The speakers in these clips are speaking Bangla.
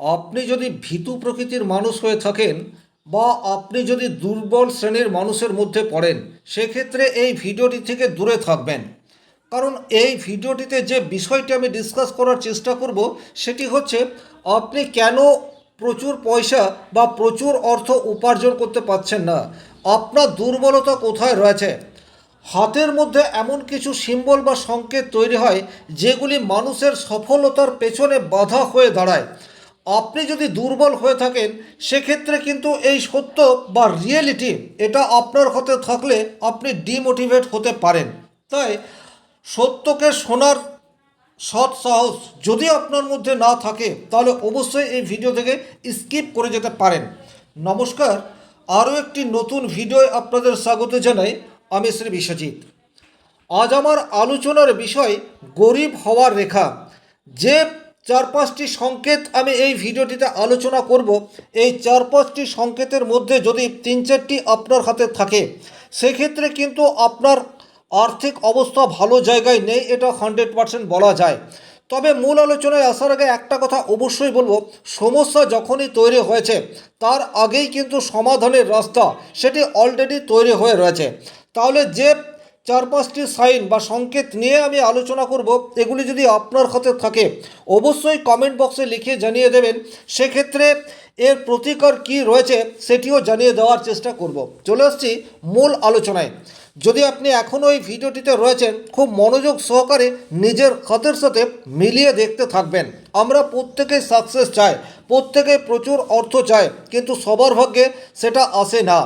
আপনি যদি ভীতু প্রকৃতির মানুষ হয়ে থাকেন বা আপনি যদি দুর্বল শ্রেণির মানুষের মধ্যে পড়েন, সেক্ষেত্রে এই ভিডিওটি থেকে দূরে থাকবেন। কারণ এই ভিডিওটিতে যে বিষয়টি আমি ডিসকাস করার চেষ্টা করব, সেটি হচ্ছে আপনি কেন প্রচুর পয়সা বা প্রচুর অর্থ উপার্জন করতে পারছেন না? আপনার দুর্বলতা কোথায় রয়েছে? হাতের মধ্যে এমন কিছু সিম্বল বা সংকেত তৈরি হয়, যেগুলি মানুষের সফলতার পেছনে বাধা হয়ে দাঁড়ায়। আপনি যদি দুর্বল হয়ে থাকেন, সেক্ষেত্রে কিন্তু এই সত্য বা রিয়েলিটি এটা আপনার হতে থাকলে আপনি ডিমোটিভেট হতে পারেন। তাই সত্যকে শোনার সৎ সাহস যদি আপনার মধ্যে না থাকে, তাহলে অবশ্যই এই ভিডিও থেকে স্কিপ করে যেতে পারেন। নমস্কার, আরও একটি নতুন ভিডিও আপনাদের স্বাগত জানাই আমি শ্রী বিশ্বজিৎ। আজ আমার আলোচনার বিষয় গরিব হওয়ার রেখা। যে চার পাঁচটি সংকেত আমি এই ভিডিওটিতে আলোচনা করব। এই চার পাঁচটি সংকেতের মধ্যে যদি তিন চারটি আপনার হাতে থাকে, সেক্ষেত্রে কিন্তু আপনার আর্থিক অবস্থা ভালো জায়গায় নেই, এটা হান্ড্রেড পারসেন্ট বলা যায়। তবে মূল আলোচনায় আসার আগে একটা কথা অবশ্যই বলব, সমস্যা যখনই তৈরি হয়েছে, তার আগেই কিন্তু সমাধানের রাস্তা সেটি অলরেডি তৈরি হয়ে রয়েছে। তাহলে যে চার পাঁচটি সাইন বা সংকেত নিয়ে আমি আলোচনা করব। এগুলি যদি আপনার হাতে থাকে, অবশ্যই কমেন্ট বক্সে লিখে জানিয়ে দেবেন সেক্ষেত্রে এর প্রতিকার কি রয়েছে সেটিও জানিয়ে দেওয়ার চেষ্টা করব। চলে আসছি মূল আলোচনায়। যদি আপনি এখনও এই ভিডিওটিতে রয়েছেন, খুব মনোযোগ সহকারে নিজের হাতের সাথে মিলিয়ে দেখতে থাকবেন। আমরা প্রত্যেকেই সাকসেস চাই, প্রত্যেকে প্রচুর অর্থ চায় কিন্তু সবার ভাগ্যে সেটা আসে না।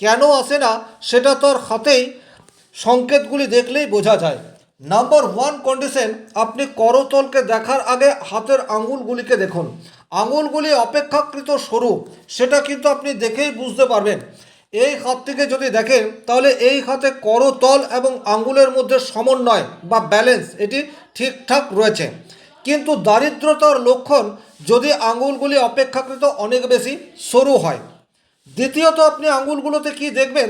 কেন আসে না? সেটা তোর হাতেই সংকেতগুলি দেখলেই বোঝা যায়। নাম্বার ওয়ান কন্ডিশন, আপনি করতলকে দেখার আগে হাতের আঙুলগুলিকে দেখুন। আঙুলগুলি অপেক্ষাকৃত সরু, সেটা কিন্তু আপনি দেখেই বুঝতে পারবেন। এই হাত থেকে যদি দেখেন, তাহলে এই হাতে করতল এবং আঙুলের মধ্যে সমন্বয় বা ব্যালেন্স এটি ঠিকঠাক রয়েছে। কিন্তু দারিদ্রতার লক্ষণ, যদি আঙুলগুলি অপেক্ষাকৃত অনেক বেশি সরু হয় দ্বিতীয়ত আপনি আঙুলগুলোতে কি দেখবেন?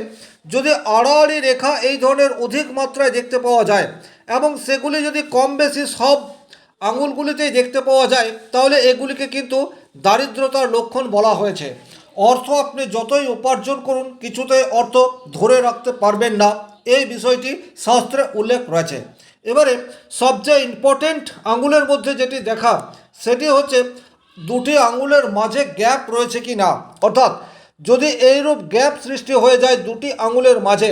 যদি আড়াআড়ি রেখা এই ধরনের অধিক মাত্রায় দেখতে পাওয়া যায় এবং সেগুলি যদি কম বেশি সব আঙুলগুলিতেই দেখতে পাওয়া যায়, তাহলে এগুলিকে কিন্তু দারিদ্রতার লক্ষণ বলা হয়েছে। অর্থ আপনি যতই উপার্জন করুন কিছুতেই অর্থ ধরে রাখতে পারবেন না। এই বিষয়টি শাস্ত্রে উল্লেখ রয়েছে। এবারে সবচেয়ে ইম্পর্টেন্ট আঙুলের মধ্যে যেটি দেখা, সেটি হচ্ছে দুটি আঙুলের মাঝে গ্যাপ রয়েছে কি না অর্থাৎ যদি এইরূপ গ্যাপ সৃষ্টি হয়ে যায় দুটি আঙুলের মাঝে,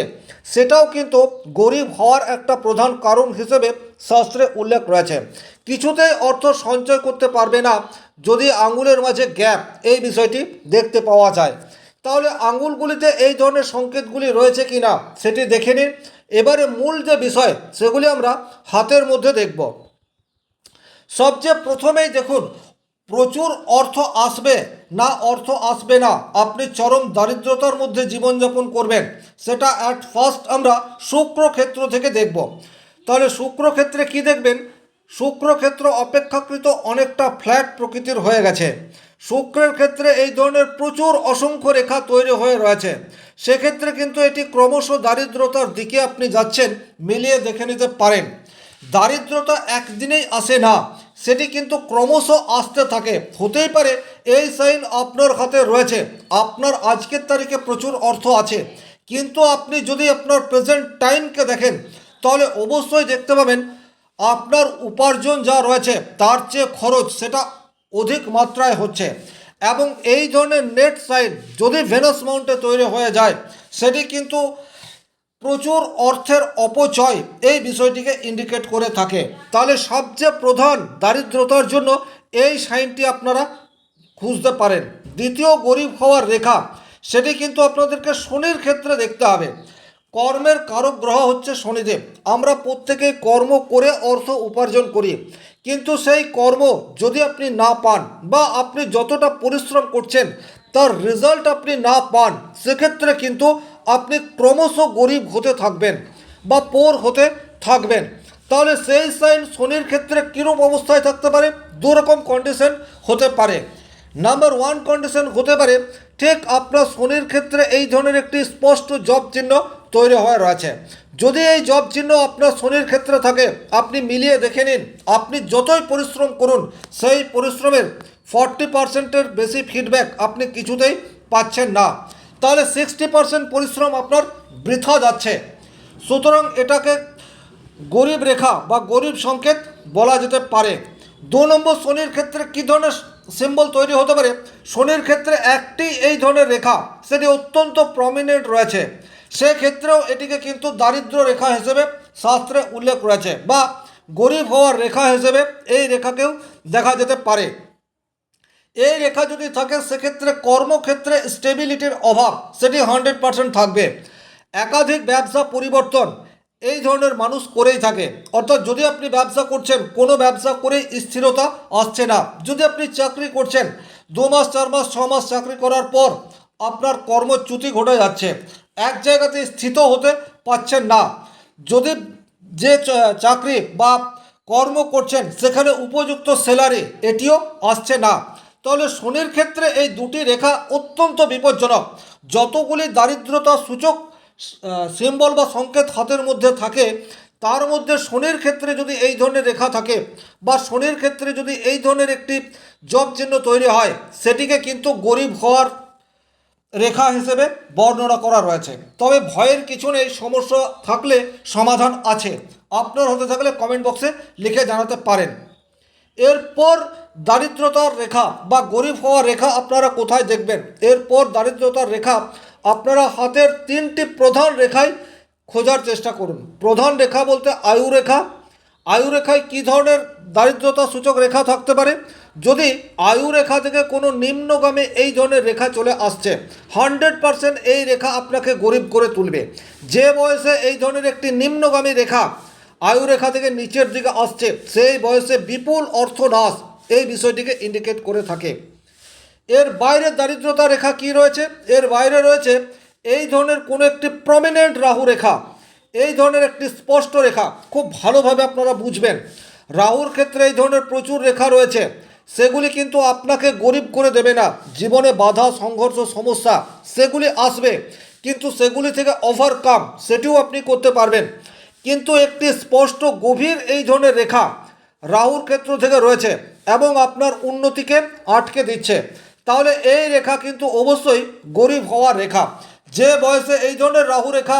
সেটাও কিন্তু গরিব হওয়ার একটা প্রধান কারণ হিসেবে শাস্ত্রে উল্লেখ রয়েছে। কিছুতেই অর্থ সঞ্চয় করতে পারবে না যদি আঙুলের মাঝে গ্যাপ, এই বিষয়টি দেখতে পাওয়া যায়। তাহলে আঙুলগুলিতে এই ধরনের সংকেতগুলি রয়েছে কি না, সেটি দেখে নিন। এবারে মূল যে বিষয়, সেগুলি আমরা হাতের মধ্যে দেখব। সবচেয়ে প্রথমেই দেখুন প্রচুর অর্থ আসবে, না অর্থ আসবে না। আপনি চরম দারিদ্রতার মধ্যে জীবনযাপন করবেন। সেটা অ্যাট ফার্স্ট আমরা শুক্র ক্ষেত্র থেকে দেখব। তাহলে শুক্র ক্ষেত্রে কি দেখবেন? শুক্র ক্ষেত্র অপেক্ষাকৃত অনেকটা ফ্ল্যাট প্রকৃতির হয়ে গেছে। শুক্রের ক্ষেত্রে এই ধরনের প্রচুর অসংখ্য রেখা তৈরি হয়ে রয়েছে। সেক্ষেত্রে কিন্তু এটি ক্রমশ দারিদ্রতার দিকে আপনি যাচ্ছেন, মিলিয়ে দেখে নিতে পারেন। দারিদ্রতা একদিনেই আসে না। সেটি কিন্তু ক্রমশ আসতে থাকে। হতেই পারে এই সাইন আপনার হাতে রয়েছে। আপনার আজকের তারিখে প্রচুর অর্থ আছে। কিন্তু আপনি যদি আপনার প্রেজেন্ট টাইমকে দেখেন, তাহলে অবশ্যই দেখতে পাবেন, আপনার উপার্জন যা রয়েছে, তার চেয়ে খরচ সেটা অধিক মাত্রায় হচ্ছে। এবং এই ধরনের নেট সাইড যদি ভেনাস মাউন্টে তৈরি হয়ে যায়, সেটি কিন্তু প্রচুর অর্থের অপচয় এই বিষয়টিকে ইন্ডিকেট করে থাকে। তাহলে সবচেয়ে প্রধান দারিদ্রতার জন্য এই সাইনটি আপনারা খুঁজতে পারেন। দ্বিতীয় গরিব হওয়ার রেখা, সেটি কিন্তু আপনাদেরকে শনির ক্ষেত্রে দেখতে হবে। কর্মের কারক গ্রহ হচ্ছে শনিদেব। আমরা প্রত্যেকেই কর্ম করে অর্থ উপার্জন করি। কিন্তু সেই কর্ম যদি আপনি না পান বা আপনি যতটা পরিশ্রম করছেন তার রেজাল্ট আপনি না পান, সেক্ষেত্রে কিন্তু আপনি ক্রমশ গরিব হতে থাকবেন বা পোর হতে থাকবেন। তাহলে সেই সাইন শনির ক্ষেত্রে কীরূপ অবস্থায় থাকতে পারে? দু রকম কন্ডিশন হতে পারে। নাম্বার ওয়ান কন্ডিশন হতে পারে, ঠিক আপনার শনির ক্ষেত্রে এই ধরনের একটি স্পষ্ট জব চিহ্ন তৈরি হয়ে রয়েছে। যদি এই জব চিহ্ন আপনার শনির ক্ষেত্রে থাকে, আপনি মিলিয়ে দেখে নিন। আপনি যতই পরিশ্রম করুন, সেই পরিশ্রমের ফর্টি পার্সেন্টের বেশি ফিডব্যাক আপনি কিছুতেই পাচ্ছেন না। তাহলে সিক্সটি পার্সেন্ট পরিশ্রম আপনার বৃথা যাচ্ছে। সুতরাং এটাকে গরিব রেখা বা গরিব সংকেত বলা যেতে পারে। দু নম্বর শনির ক্ষেত্রে কী ধরনের সিম্বল তৈরি হতে পারে? শনির ক্ষেত্রে একটি এই ধরনের রেখা, সেটি অত্যন্ত প্রমিনেন্ট রয়েছে। সেক্ষেত্রেও এটিকে কিন্তু দারিদ্র রেখা হিসেবে শাস্ত্রে উল্লেখ রয়েছে বা গরিব হওয়ার রেখা হিসেবে এই রেখাকেও দেখা যেতে পারে। এই রেখা যদি থাকে, সেক্ষেত্রে কর্মক্ষেত্রে স্টেবিলিটির অভাব, সেটি হান্ড্রেড পার্সেন্ট থাকবে। একাধিক ব্যবসা পরিবর্তন, এই ধরনের মানুষ করেই থাকে। অর্থাৎ যদি আপনি ব্যবসা করছেন, কোনো ব্যবসা করেই স্থিরতা আসছে না। যদি আপনি চাকরি করছেন, দু মাস, চার মাস, ছ মাস চাকরি করার পর আপনার কর্মচ্যুতি ঘটে যাচ্ছে। এক জায়গাতে স্থিত হতে পাচ্ছেন না। যদি যে চাকরি বা কর্ম করছেন, সেখানে উপযুক্ত স্যালারি এটিও আসছে না। তাহলে শনির ক্ষেত্রে এই দুটি রেখা অত্যন্ত বিপজ্জনক। যতগুলি দারিদ্রতা সূচক সিম্বল বা সংকেত হাতের মধ্যে থাকে, তার মধ্যে শনির ক্ষেত্রে যদি এই ধরনের রেখা থাকে বা শনির ক্ষেত্রে যদি এই ধরনের একটি জব চিহ্ন তৈরি হয়, সেটিকে কিন্তু গরিব হওয়ার রেখা হিসেবে বর্ণনা করা রয়েছে। তবে ভয়ের কিছু নেই, সমস্যা থাকলে সমাধান আছে। আপনার হতে থাকলে কমেন্ট বক্সে লিখে জানাতে পারেন। এরপর দারিদ্রতার রেখা বা গরিব হওয়ার রেখা আপনারা কোথায় দেখবেন? এরপর দারিদ্রতার রেখা আপনারা হাতের তিনটি প্রধান রেখায় খোঁজার চেষ্টা করুন। প্রধান রেখা বলতে আয়ু রেখা। আয়ু রেখায় কী ধরনের দারিদ্রতা সূচক রেখা থাকতে পারে? যদি আয়ু রেখা থেকে কোনো নিম্নগামী এই ধরনের রেখা চলে আসছে, হান্ড্রেড পারসেন্ট এই রেখা আপনাকে গরিব করে তুলবে। যে বয়সে এই ধরনের একটি নিম্নগামী রেখা আয়ু রেখা থেকে নিচের দিকে আসছে, সেই বয়সে বিপুল অর্থ নাশ এই বিষয়টিকে ইন্ডিকেট করে থাকে। এর বাইরে দারিদ্রতা রেখা কি রয়েছে? এর বাইরে রয়েছে এই ধরনের কোনো একটি প্রমিনেন্ট রাহু রেখা, এই ধরনের একটি স্পষ্ট রেখা। খুব ভালোভাবে আপনারা বুঝবেন। রাহুর ক্ষেত্রে এই ধরনের প্রচুর রেখা রয়েছে। সেগুলি কিন্তু আপনাকে গরিব করে দেবে না। জীবনে বাধা, সংঘর্ষ, সমস্যা, সেগুলি আসবে। কিন্তু সেগুলি থেকে ওভারকাম সেটিও আপনি করতে পারবেন। কিন্তু একটি স্পষ্ট, গভীর এই ধরনের রেখা রাহুর ক্ষেত্র থেকে রয়েছে। এবং আপনার উন্নতিকে আটকে দিচ্ছে। তাহলে এই রেখা কিন্তু অবশ্যই গরিব হওয়ার রেখা। যে বয়সে এই ধরনের রাহু রেখা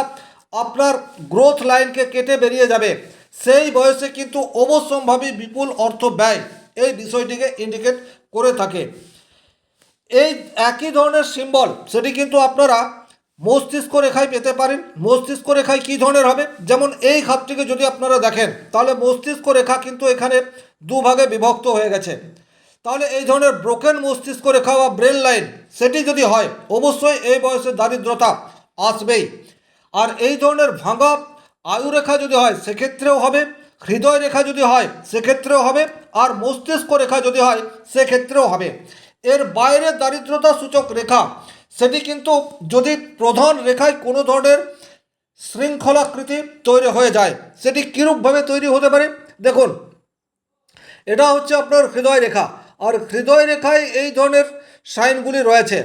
আপনার গ্রোথ লাইনকে কেটে বেরিয়ে যাবে, সেই বয়সে কিন্তু অবশ্যম্ভাবী বিপুল অর্থ ব্যয় এই বিষয়টিকে ইন্ডিকেট করে থাকে। এই একই ধরনের সিম্বল সেটি কিন্তু আপনারা মস্তিষ্ক রেখায় পেতে পারেন। মস্তিষ্ক রেখায় কী ধরনের হবে? যেমন এই খাতটিকে যদি আপনারা দেখেন, তাহলে মস্তিষ্ক রেখা কিন্তু এখানে দুভাগে বিভক্ত হয়ে গেছে। তাহলে এই ধরনের ব্রোকেন মস্তিষ্ক রেখা বা ব্রেন লাইন সেটি যদি হয়, অবশ্যই এই বয়সে দারিদ্রতা আসবেই। আর এই ধরনের ভাঙা আয়ু রেখা যদি হয়, সেক্ষেত্রেও হবে। হৃদয় রেখা যদি হয়, সেক্ষেত্রেও হবে। আর মস্তিষ্ক রেখা যদি হয়, সেক্ষেত্রেও হবে। এর বাইরে দারিদ্রতা সূচক রেখা সেটি কিন্তু যদি প্রধান রেখায় কোনো ধরনের শৃঙ্খলাকৃতি তৈরি হয়ে যায়, সেটি কীরূপভাবে তৈরি হতে পারে? দেখুন, এটা হচ্ছে আপনার হৃদয় রেখা। আর হৃদয় রেখায় এই ধরনের সাইনগুলি রয়েছে।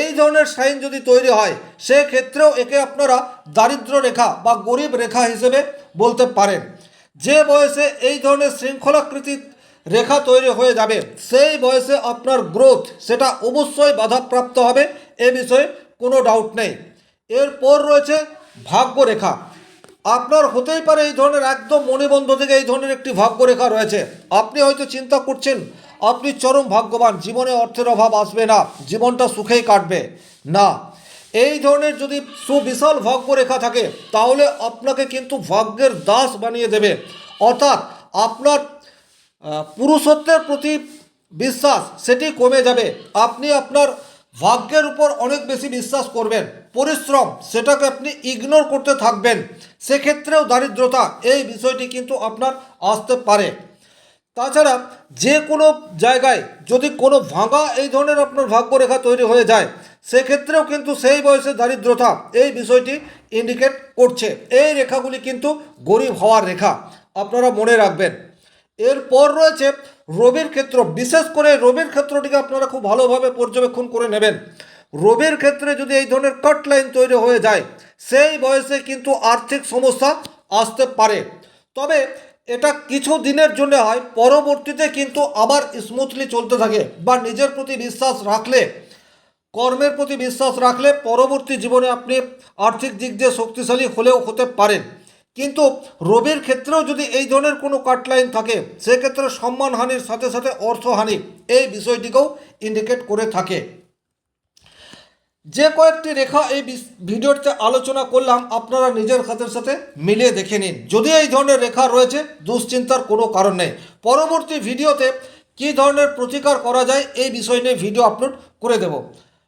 এই ধরনের সাইন যদি তৈরি হয়, সেক্ষেত্রেও একে আপনারা দারিদ্র রেখা বা গরিব রেখা হিসেবে বলতে পারেন। যে বয়সে এই ধরনের শৃঙ্খলাকৃতি রেখা তৈরি হয়ে যাবে, সেই বয়সে আপনার গ্রোথ সেটা অবশ্যই বাধাপ্রাপ্ত হবে। এ বিষয়ে কোনো ডাউট নেই। এরপর রয়েছে ভাগ্যরেখা। আপনার হতেই পারে এই ধরনের একদম মণিবন্ধ থেকে এই ধরনের একটি ভাগ্যরেখা রয়েছে। আপনি হয়তো চিন্তা করছেন, আপনি চরম ভাগ্যবান, জীবনে অর্থের অভাব আসবে না, জীবনটা সুখেই কাটবে। না, এই ধরনের যদি সুবিশাল ভাগ্যরেখা থাকে, তাহলে আপনাকে কিন্তু ভাগ্যের দাস বানিয়ে দেবে। অর্থাৎ আপনার পুরুষত্বের প্রতি বিশ্বাস, সেটি কমে যাবে। আপনি আপনার ভাগ্যের উপর অনেক বেশি বিশ্বাস করবেন, পরিশ্রম, সেটাকে আপনি ইগনোর করতে থাকবেন। সেক্ষেত্রেও দারিদ্রতা, এই বিষয়টি কিন্তু আপনার আসতে পারে। তাছাড়া যে কোনো জায়গায় যদি কোনো ভাঙা এই ধরনের আপনার ভাগ্যরেখা তৈরি হয়ে যায়, সেক্ষেত্রেও কিন্তু সেই বয়সে দারিদ্রতা, এই বিষয়টি ইন্ডিকেট করছে। এই রেখাগুলি কিন্তু গরিব হওয়ার রেখা, আপনারা মনে রাখবেন। এরপর রয়েছে রবির ক্ষেত্র, বিশেষ করে রবির ক্ষেত্রটিকে আপনারা খুব ভালোভাবে পর্যবেক্ষণ করে নেবেন। রবির ক্ষেত্রে যদি এই ধরনের কাট লাইন তৈরি হয়ে যায়, সেই বয়সে কিন্তু আর্থিক সমস্যা আসতে পারে। তবে এটা কিছু দিনের জন্য হয়, পরবর্তীতে কিন্তু আবার স্মুথলি চলতে থাকে বা নিজের প্রতি বিশ্বাস রাখলে, কর্মের প্রতি বিশ্বাস রাখলে পরবর্তী জীবনে আপনি আর্থিক দিক দিয়ে শক্তিশালী হলেও হতে পারেন। কিন্তু রবির ক্ষেত্রেও যদি এই ধরনের কোনো কাটলাইন থাকে, সেক্ষেত্রে সম্মানহানির সাথে সাথে অর্থহানি এই বিষয়টিকেও ইন্ডিকেট করে থাকে। যে কয়েকটি রেখা এই ভিডিওতে আলোচনা করলাম, আপনারা নিজের হাতের সাথে মিলিয়ে দেখে নিন। যদি এই ধরনের রেখা রয়েছে, দুশ্চিন্তার কোনো কারণ নেই। পরবর্তী ভিডিওতে কী ধরনের প্রতিকার করা যায়, এই বিষয় নিয়ে ভিডিও আপলোড করে দেব।